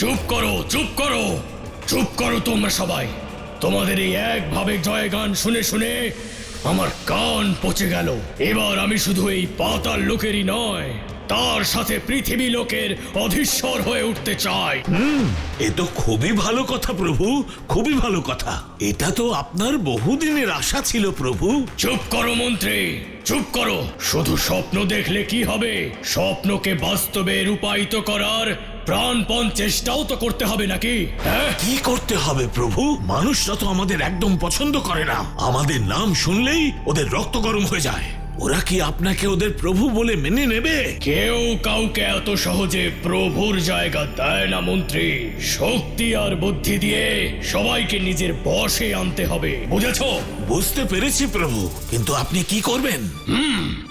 চুপ করো চুপ করো। চুপ করো তোমরা সবাই। তোমাদের এই একভাবে জয়গান শুনে শুনে আমার কান পচে গেল। এবার আমি শুধু এই পাতাল লোকেরই নয় তার সাথে পৃথিবী লোকের অধীশ্বর হয়ে উঠতে চাই। এ তো খুবই ভালো কথা প্রভু খুবই ভালো কথা। এটা তো আপনার বহুদিনের আশা ছিল প্রভু। চুপ করো মন্ত্রী চুপ করো। শুধু স্বপ্ন দেখলে কি হবে? স্বপ্নকে বাস্তবে রূপায়িত করার প্রাণপণ চেষ্টাও তো করতে হবে নাকি? হ্যাঁ? কি করতে হবে প্রভু? মানুষরা তো আমাদের একদম পছন্দ করে না। আমাদের নাম শুনলেই ওদের রক্ত গরম হয়ে যায়। ওরা কি আপনাকে ওদের প্রভু বলে মেনে নেবে? কেউ কাউকে এত সহজে প্রভুর জায়গা দেয় না মন্ত্রী। শক্তি আর বুদ্ধি দিয়ে সবাইকে নিজের বশে আনতে হবে বুঝেছ? বুঝতে পেরেছি প্রভু। কিন্তু আপনি কি করবেন?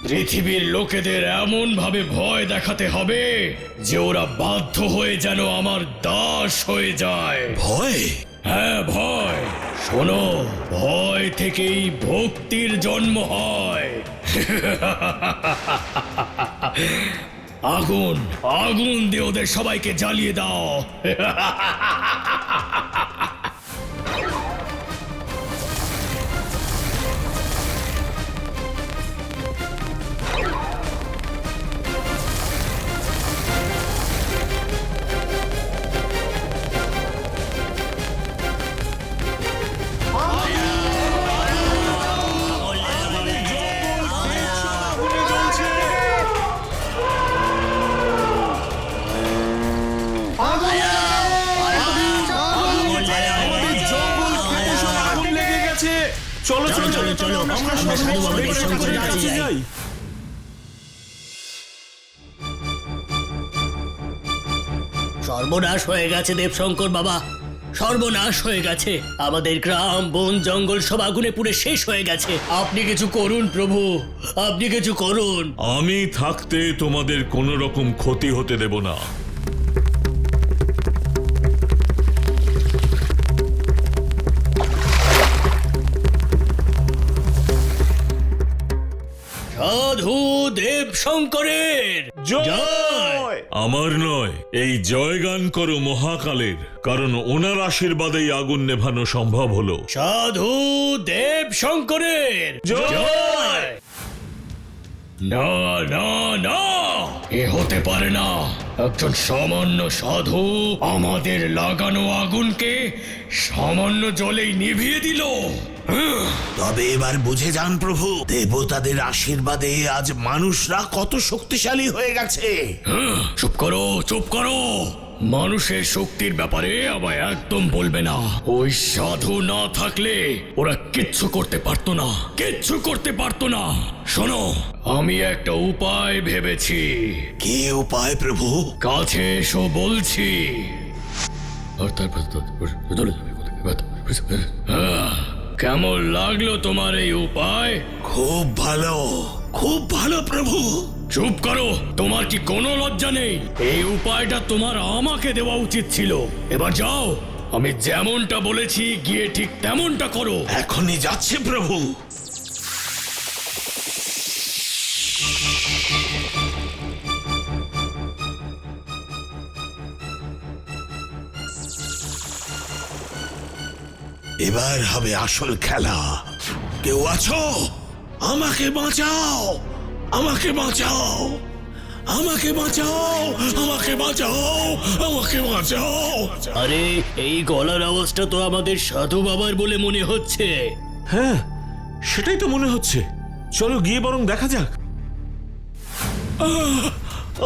পৃথিবীর লোকেদের এমন ভাবে ভয় দেখাতে হবে যে ওরা বাধ্য হয়ে যেন আমার দাস হয়ে যায়। ভয়? হ্যাঁ ভয়। শোনো ভয় থেকেই ভক্তির জন্ম হয়। আগুন আগুন দিয়ে ওদের সবাইকে জ্বালিয়ে দাও। আমরা সাধু বাবার কাছে যাই। সর্বনাশ হয়ে গেছে দেবশঙ্কর বাবা। সর্বনাশ হয়ে গেছে। আমাদের গ্রাম বন জঙ্গল সব আগুনে পুড়ে শেষ হয়ে গেছে। আপনি কিছু করুন প্রভু। আপনি কিছু করুন। আমি থাকতে তোমাদের কোনো রকম ক্ষতি হতে দেব না। সাধু দেবশঙ্করের জয়! আমার নয় এই জয়গান করো মহাকালের কারণ ওনার আশীর্বাদেই আগুন নেভানো সম্ভব হলো। সাধু দেবশঙ্করের জয়! না না না! এ হতে পারে না। একজন সামান্য সাধু আমাদের লাগানো আগুনকে সামান্য জলেই নিভিয়ে দিল। তবে এবার বুঝে যান প্রভু দেবতাদের আশীর্বাদে আজ মানুষরা কত শক্তিশালী হয়ে গেছে হ্যাঁ, চুপ করো চুপ করো মানুষের শক্তির ব্যাপারে আমায় একদম বলবে না ওই সাধু না থাকলে ওরা কিচ্ছু করতে পারতো না কিচ্ছু করতে পারতো না শোনো আমি একটা উপায় ভেবেছি কি উপায় প্রভু কাছে এসো বলছি আর তারপর কেমন লাগল তোমার এই উপায়? খুব ভালো খুব ভালো প্রভু। চুপ করো তোমার কি কোনো লজ্জা নেই? এই উপায়টা তোমার আমাকে দেওয়া উচিত ছিল। এবার যাও আমি যেমনটা বলেছি গিয়ে ঠিক তেমনটা করো। এখনই যাচ্ছে প্রভু। এবার হবে আসল খেলা। কেউ আছো? আমাকে বাঁচাও! আমাকে বাঁচাও! আমাকে বাঁচাও! আমাকে বাঁচাও! আমাকে বাঁচাও! আরে এই গলার আওয়াজটা তো আমাদের সাধু বাবার বলে মনে হচ্ছে। হ্যাঁ সেটাই তো মনে হচ্ছে। চলো গিয়ে বরং দেখা যাক!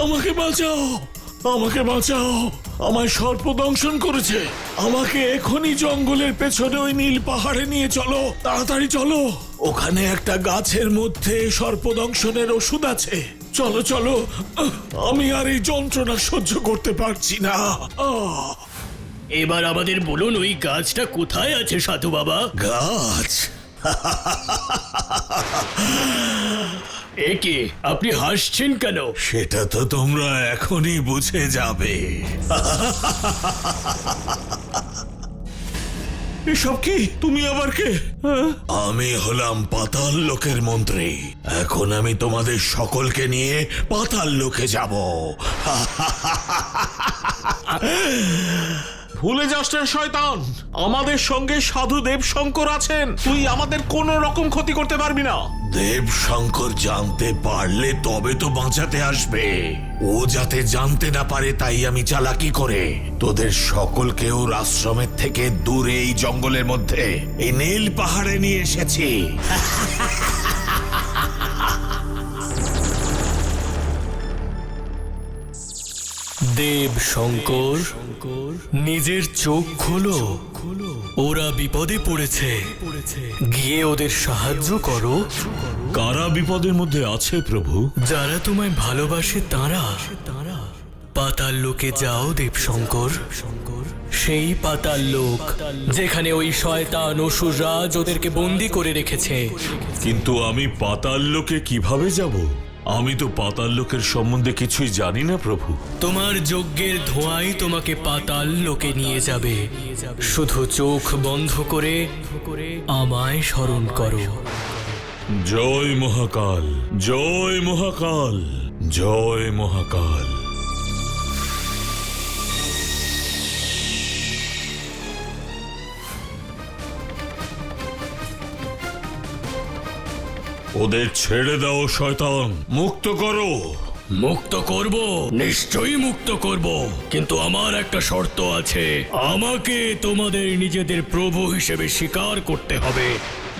আমাকে বাঁচাও! আমাকে বাঁচাও! আমায় সর্প দংশন করেছে। আমাকে এখনই জঙ্গলের পেছনে ওই নীল পাহাড়ে নিয়ে চলো। তাড়াতাড়ি চলো। ওখানে একটা গাছের মধ্যে সর্প দংশনের ওষুধ আছে। চলো চলো। আমি আর এই যন্ত্রণা সহ্য করতে পারছি না। এবার আমাদের বলুন ওই গাছটা কোথায় আছে সাধু বাবা? গাছ? একে আপনি হাসছেন কেন? সেটা তো তোমরা এখনই বুঝে যাবে। এসব কি? তুমি আবার কে? আমি হলাম পাতাল লোকের মন্ত্রী। এখন আমি তোমাদের সকলকে নিয়ে পাতাল লোকে যাব। ভুলে যাস না শয়তান। আমাদের সঙ্গে সাধু দেব শঙ্কর আছেন। তুই আমাদের কোন রকম ক্ষতি করতে পারবি না। দেব শঙ্কর জানতে পারলে তবে তো বাঁচাতে আসবে। ও যাতে জানতে না পারে তাই আমি চালাকি করে। তোদের সকলকে ওর আশ্রমের থেকে দূরে এই জঙ্গলের মধ্যে, এই নীল পাহাড়ে নিয়ে এসেছি। দেব শঙ্কর, নিজের চোখ খোলো। ওরা বিপদে পড়েছে। গিয়ে ওদের সাহায্য করো। কারা বিপদের মধ্যে আছে প্রভু? যারা তোমায় ভালোবাসে তারা। পাতাল লোকে যাও দেবশঙ্কর। সেই পাতাল লোক যেখানে ওই শয়তান অসুররাজ ওদেরকে বন্দি করে রেখেছে। কিন্তু আমি পাতাল লোকে কীভাবে যাব? আমি তো পাতাল লোকের সম্বন্ধে কিছুই জানি না প্রভু। তোমার যজ্ঞের ধোঁয়াই তোমাকে পাতাল লোকে নিয়ে যাবে। শুধু চোখ বন্ধ করে আমায় স্মরণ করো। জয় মহাকাল জয় মহাকাল জয় মহাকাল। ওদের ছেড়ে দাও শয়তান। মুক্ত করো। মুক্ত করব? নিশ্চয়ই মুক্ত করব। কিন্তু আমার একটা শর্ত আছে। আমাকে তোমাদের নিজেদের প্রভু হিসেবে স্বীকার করতে হবে।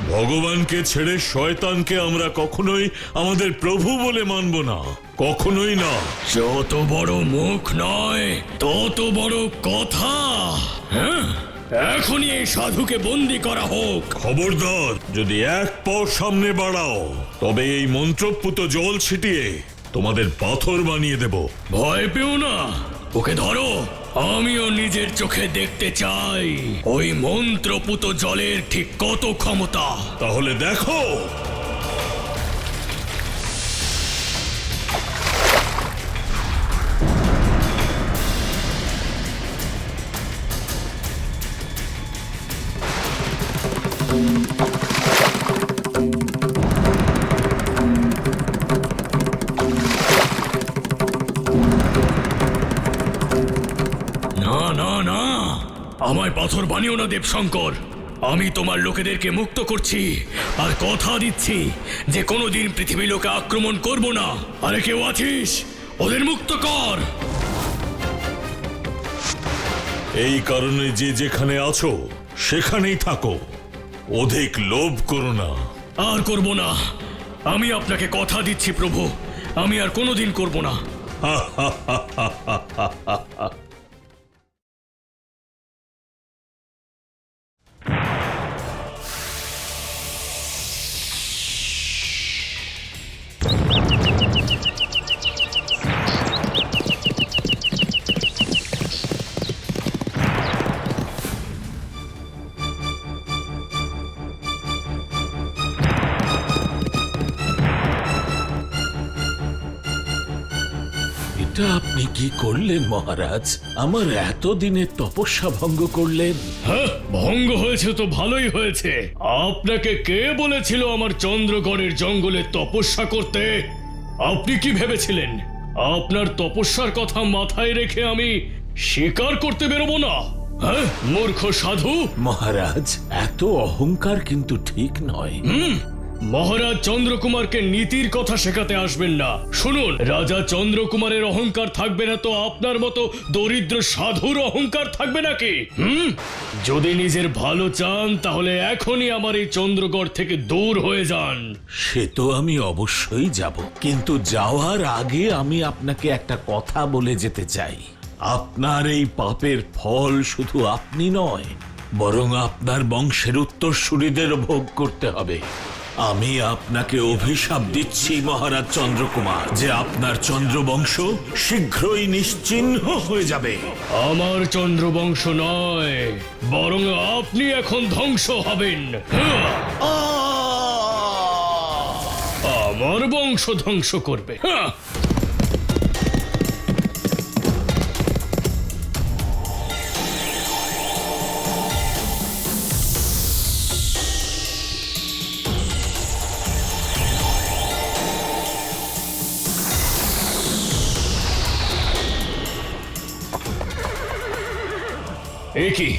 ভগবানকে ছেড়ে শয়তানকে আমরা কখনোই আমাদের প্রভু বলে মানব না। কখনোই না। যত বড় মুখ নয় তত বড় কথা। হ্যাঁ? এখনই এই সাধুকে বন্দি করা হোক। খবরদার যদি এক পাও সামনে বাড়াও তবে এই মন্ত্রপুত জল ছিটিয়ে তোমাদের পাথর বানিয়ে দেব। ভয় পেও না। ওকে ধরো। আমিও নিজের চোখে দেখতে চাই। ওই মন্ত্রপুত জলের ঠিক কত ক্ষমতা? তাহলে দেখো। পাথর বানিও না দেবশঙ্কর। আমি তোমার লোকেদেরকে মুক্ত করছি আর কথা দিচ্ছি যে কোনোদিন পৃথিবী লোকে আক্রমণ করব না। আরে কেউ আছিস? ওদের মুক্ত কর! এই কারণে যে যেখানে আছো সেখানেই থাকো। অধিক লোভ করো না। আর করব না। আমি আপনাকে কথা দিচ্ছি প্রভু। আমি আর কোনোদিন করব না। এটা আপনি কি করলেন মহারাজ? আমার এতদিনের তপস্যা ভঙ্গ করলেন। হ্যাঁ ভঙ্গ হয়েছে তো ভালোই হয়েছে। আপনাকে কে বলেছিল আমার চন্দ্রগড়ের জঙ্গলে তপস্যা করতে? আপনি কি ভেবেছিলেন? আপনার তপস্যার কথা মাথায় রেখে আমি স্বীকার করতে বেরোবো না? হ্যাঁ মূর্খ সাধু? মহারাজ এত অহংকার কিন্তু ঠিক নয়। মহারাজ চন্দ্রকুমারকে নীতির কথা শেখাতে আসবেন না। শুনুন, রাজা চন্দ্রকুমারের অহংকার থাকবে না তো আপনার মতো দরিদ্র সাধুর অহংকার থাকবে নাকি? হুম? যদি নিজের ভালো চান, তাহলে এখনই আমার এই চন্দ্রগড় থেকে দূর হয়ে যান। সে তো আমি অবশ্যই যাব, কিন্তু যাওয়ার আগে আমি আপনাকে একটা কথা বলে যেতে চাই। আপনার এই পাপের ফল শুধু আপনি নয়, বরং আপনার বংশের উত্তরসূরিদের ভোগ করতে হবে। আমি আপনাকে অভিশাপ দিচ্ছি মহারাজ চন্দ্রকুমার। যে আপনার চন্দ্রবংশ শীঘ্রই নিশ্চিহ্ন হয়ে যাবে। আমার চন্দ্রবংশ নয় বরং আপনি এখন ধ্বংস হবেন। আমার বংশ ধ্বংস করবে। হ্যাঁ। এ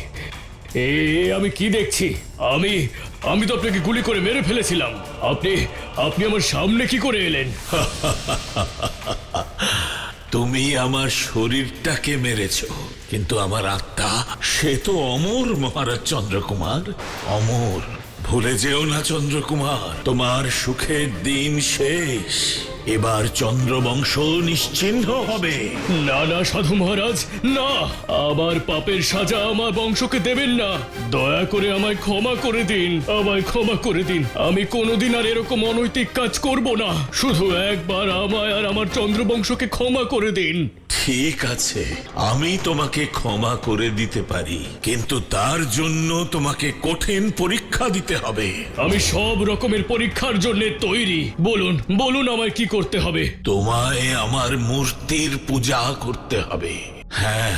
এ, আমি কি দেখছি? আমি আমি তো আপনাকে গুলি করে মেরে ফেলেছিলাম। আপনি আপনি আমার সামনে কি করে এলেন? তুমি আমার শরীরটাকে মেরেছ, কিন্তু আমার আত্মা, সে তো অমর মহারাজ চন্দ্রকুমার। অমর, ভুলে যেও না চন্দ্রকুমার, তোমার সুখের দিন শেষ। এবার চন্দ্রবংশ নিশ্চিহ্ন হবে। না না সাধু মহারাজ না। আবার পাপের সাজা আমার বংশকে দেবেন না। দয়া করে আমায় ক্ষমা করে দিন আমায় ক্ষমা করে দিন। আমি কোনোদিন আর এরকম অনৈতিক কাজ করব না। শুধু একবার আমায় আর আমার চন্দ্রবংশকে ক্ষমা করে দিন। ঠিক আছে আমি তোমাকে ক্ষমা করে দিতে পারি কিন্তু তার জন্য তোমাকে কঠিন পরীক্ষা দিতে হবে। আমি সব রকমের পরীক্ষার জন্য তৈরি। বলুন বলুন আমায় কি করতে হবে। তোমায় আমার মূর্তির পূজা করতে হবে। হ্যাঁ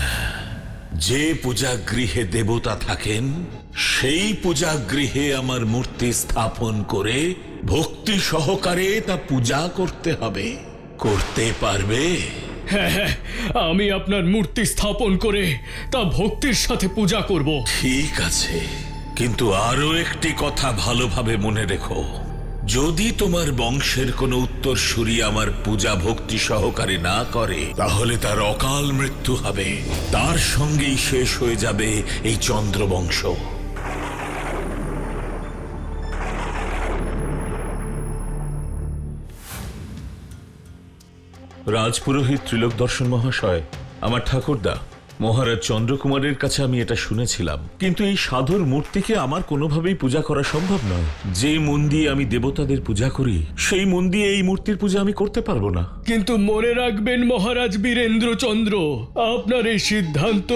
যে পূজা গৃহে দেবতা থাকেন সেই পূজা গৃহে আমার মূর্তি স্থাপন করে ভক্তি সহকারে তা পূজা করতে হবে। করতে পারবে? হ্যাঁ হ্যাঁ আমি আপনার মূর্তি স্থাপন করে তা ভক্তির সাথে পূজা করব। ঠিক আছে কিন্তু আরও একটি কথা ভালোভাবে মনে রেখো। যদি তোমার বংশের কোনো উত্তরসূরি আমার পূজা ভক্তি সহকারে না করে, তাহলে তার অকাল মৃত্যু হবে। তার সঙ্গেই শেষ হয়ে যাবে এই চন্দ্রবংশ। রাজপুরোহিত ত্রিলোক দর্শন মহাশয়, আমার ঠাকুরদা। মহারাজ চন্দ্রকুমারের কাছে আমি এটা শুনেছিলাম। কিন্তু এই সাধুর মূর্তিকে আমার কোনোভাবেই পূজা করা সম্ভব নয়। যে মন দিয়ে আমি দেবতাদের পূজা করি সেই মন দিয়ে এই মূর্তির পূজা আমি করতে পারব না। কিন্তু মনে রাখবেন মহারাজ বীরেন্দ্র চন্দ্র আপনার এই সিদ্ধান্ত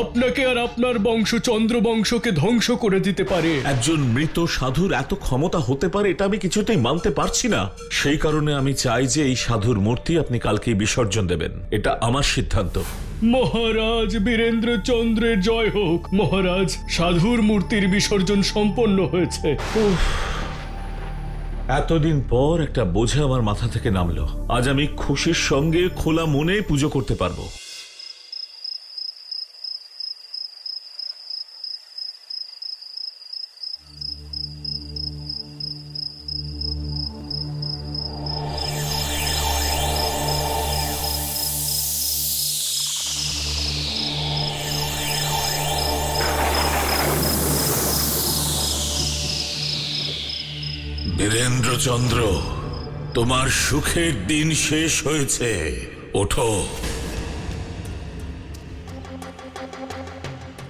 আপনাকে আর আপনার বংশ চন্দ্র বংশকে ধ্বংস করে দিতে পারে। একজন মৃত সাধুর এত ক্ষমতা হতে পারে এটা আমি কিছুতেই মানতে পারছি না। সেই কারণে আমি চাই যে এই সাধুর মূর্তি আপনি কালকে বিসর্জন দেবেন। এটা আমার সিদ্ধান্ত। মহারাজ বীরেন্দ্র চন্দ্রের জয় হোক। মহারাজ, সাধুর মূর্তির বিসর্জন সম্পন্ন হয়েছে। এতদিন পর একটা বোঝা আমার মাথা থেকে নামলো। আজ আমি খুশির সঙ্গে খোলা মনে পুজো করতে পারব। বীরেন্দ্রচন্দ্র তোমার সুখের দিন শেষ হয়েছে। ওঠো।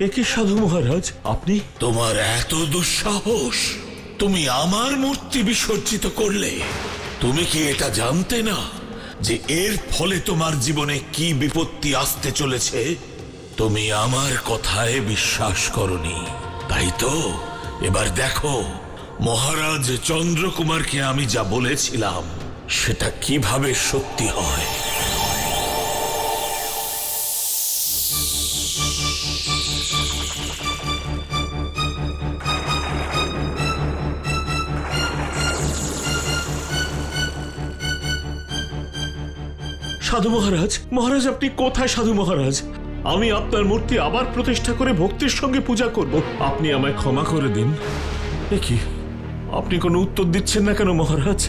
একে সাধু মহারাজ? আপনি? তোমার এত দুঃসাহস তুমি আমার মূর্তি বিসর্জিত করলে। তুমি কি এটা জানতে না যে এর ফলে তোমার জীবনে কি বিপত্তি আসতে চলেছে? তুমি আমার কথায় বিশ্বাস করনি তাই তো? এবার দেখো। মহারাজ চন্দ্রকুমারকে আমি যা বলেছিলাম, সেটা কীভাবে সত্যি হয়? সাধু মহারাজ মহারাজ, আপনি কোথায় সাধু মহারাজ? আমি আপনার মূর্তি আবার প্রতিষ্ঠা করে ভক্তির সঙ্গে পূজা করব। আপনি আমায় ক্ষমা করে দিন। কি? আপনি কোনো উত্তর দিচ্ছেন না কেন মহারাজ?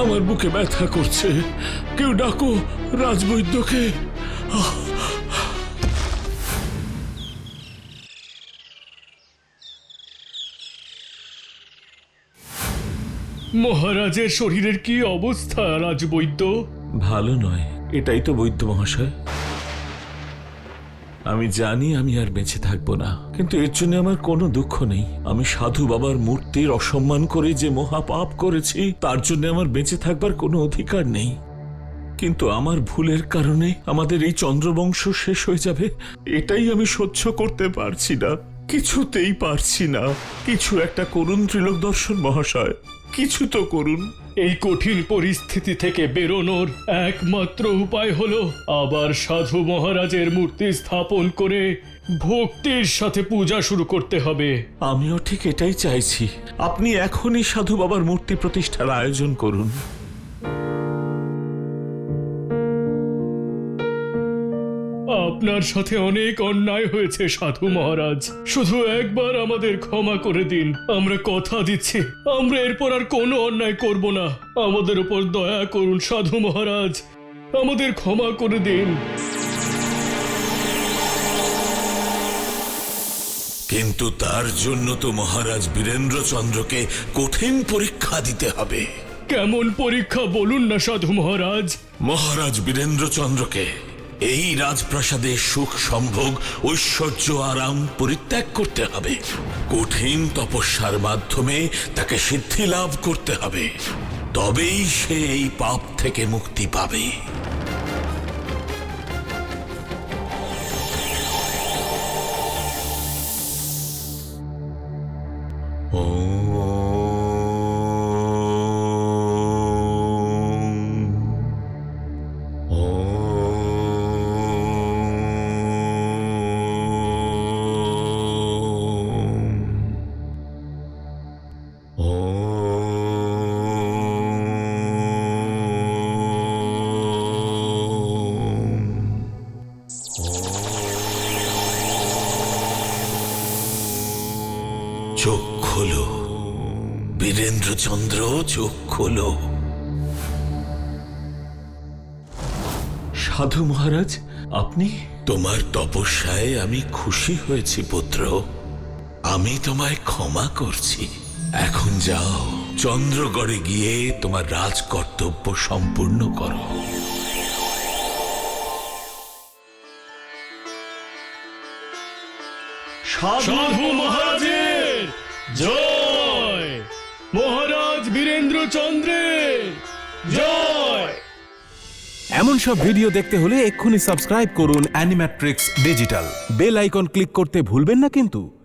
আমার বুকে ব্যথা করছে। কেউ ডাকো রাজবৈদ্যকে। মহারাজের শরীরের কি অবস্থা রাজবৈদ্য? ভালো নয় এটাই তো বৈদ্য মহাশয়। আমি জানি আমি আর বেঁচে থাকব না। কিন্তু এর জন্য আমার কোনো দুঃখ নেই। আমি সাধু বাবার মূর্তির অসম্মান করে যে মহাপাপ করেছি, তার জন্য আমার বেঁচে থাকবার কোনো অধিকার নেই। কিন্তু আমার ভুলের কারণে আমাদের এই চন্দ্রবংশ শেষ হয়ে যাবে, এটাই আমি সহ্য করতে পারছি না। কিছুতেই পারছি না। কিছু একটা করুন, ত্রিলোক দর্শন মহাশয়। কিছু তো করুন। এই কঠিন পরিস্থিতি থেকে বেরোনোর একমাত্র উপায় হলো আবার সাধু মহারাজের মূর্তি স্থাপন করে ভক্তির সাথে পূজা শুরু করতে হবে। আমিও ঠিক এটাই চাইছি। আপনি এখনই সাধু বাবার মূর্তি প্রতিষ্ঠার আয়োজন করুন। আপনার সাথে অনেক অন্যায় হয়েছে সাধু মহারাজ। শুধু একবার আমাদের ক্ষমা করে দিন। আমরা কথা দিচ্ছি। আমরা এরপর আর কোনো অন্যায় করব না। আমাদের উপর দয়া করুন সাধু মহারাজ। আমাদের ক্ষমা করে দিন। কিন্তু তার জন্য তো মহারাজ বীরেন্দ্রচন্দ্রকে কঠিন পরীক্ষা দিতে হবে। কেমন পরীক্ষা বলুন না সাধু মহারাজ। মহারাজ বীরেন্দ্রচন্দ্রকে এই রাজপ্রাসাদে সুখ সম্ভোগ, ঐশ্বর্য আরাম পরিত্যাগ করতে হবে। কঠিন তপস্যার মাধ্যমে তাকে সিদ্ধি লাভ করতে হবে। তবেই সে এই পাপ থেকে মুক্তি পাবে। চোখ খোলো বীরেন্দ্রচন্দ্র চোখ খোলো সাধু মহারাজ আপনি তোমার তপস্যায় আমি খুশি হয়েছি পুত্র। আমি তোমায় ক্ষমা করছি। যাও চন্দ্রগড়ে গিয়ে তোমার রাজ কর্তব্য সম্পূর্ণ করো। সাধু মহারাজের জয়। মহারাজ বীরেন্দ্র চন্দ্রের জয়। এমন সব ভিডিও দেখতে হলে এক্ষুনি সাবস্ক্রাইব করুন Animatrix digital bell icon click করতে ভুলবেন না কিন্তু।